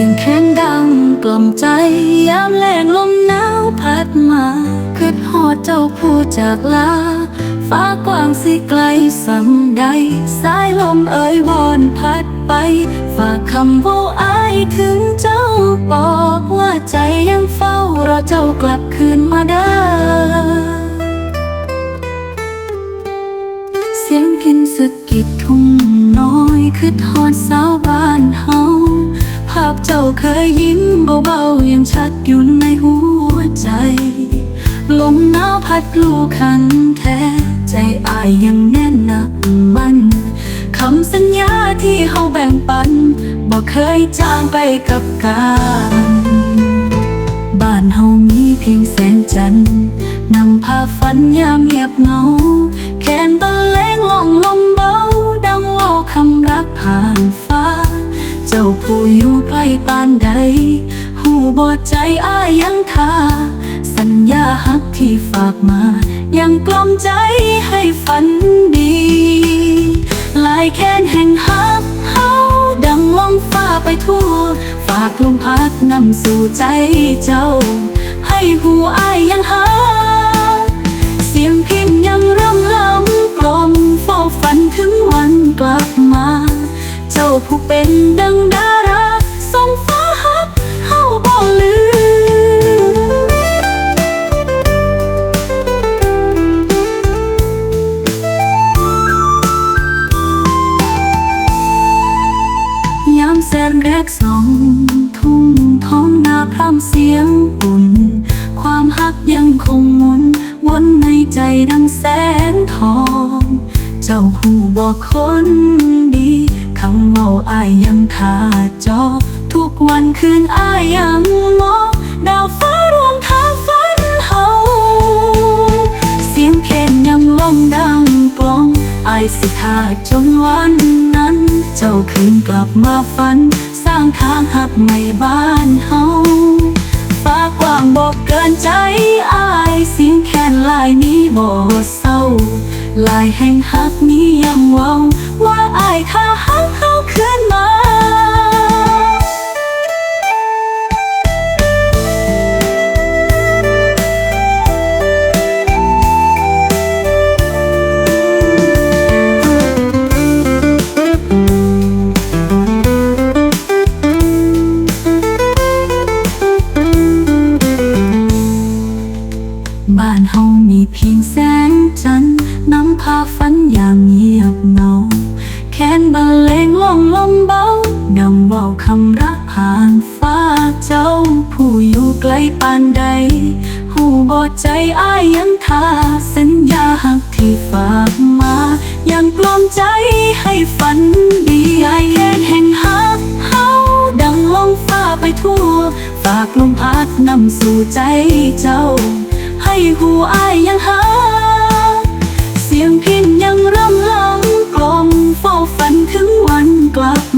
ยงแค้นดังกล่อมใจยามแรงลมหนาวพัดมาคืดหอดเจ้าผู้จากลา ฟ้ากว้างสิไกลสำใด สายลมเอ่ยวอนพัดไป ฝากคำว่าอายถึงเจ้าบอกว่าใจยังเฝ้ารอเจ้ากลับคืนมาเด้เสียงพินสะกิดทุ่ง เคยยิ้มเบาๆยังชัดอยู่ในหัวใจ ลมหนาวพัดลูกขันแท้ใจอายยังแน่นหนักมันคำสัญญาที่เฮาแบ่งปันบ่เคยจางไปกับการบ้านเฮามีเพียงแสงจันทร์นำพาฝันยามเงียบเหงาแคนตะเลงล่องลมเบาดังว่าคำรักผ่านฟ้า เจ้าผู้อยู่ ปานใด หูบอดใจอ้ายยังคาสัญญาฮักที่ฝากมา ยังกล่อมใจให้ฝันดี ลายแค้นแห่งฮักเฮาดังลมฟ้าไปทั่ว ฝากลมพัดนำสู่ใจเจ้า ให้หูอายยังหาเสียงพินยังร่ำล้ำกลมเฝ้าฝันถึงวันกลับมา เจ้าผู้เป็นดังดา กสองทุ่งท้องนาพร่ำเสียงอุ่น ความฮักยังคงหมุน วนในใจดังแสงทอง เจ้าผู้บอกคนดีคำเมาอายยังขาดจอ ทุกวันคืนอายยังมองดาวฟ้ารวมทางฝันเฮาเสียงเพลงยังล่องดังกลองอายสิทาจนวันน เจ้าคืนกลับมาฝัน สร้างทางหักใหม่บ้านเฮาฟ้ากว้างบอกเกินใจอายเสียงแค้นลายนี้บอกเศร้าลายแห่งหักนี้ยังเว้าว่า เพียงแสงจันทร์นำพาฝันอย่างเงียบเงา แค้นบรรเลงล่องลมเบาดังเบาคำรักผ่านฟ้าเจ้า ผู้อยู่ไกลปานใดหูบอดใจอ้ายยังทาสัญญาหักที่ฝากมา ยังกลอมใจให้ฝันดีไอแค้นแห่งหักเฮาดังลมฟ้าไปทั่ว ฝากลมพัดนำสู่ใจเจ้า ให้หูอายยังหา เสียงพินยังร่ำลำกลอมเฝ้าฝันถึงวันกลับ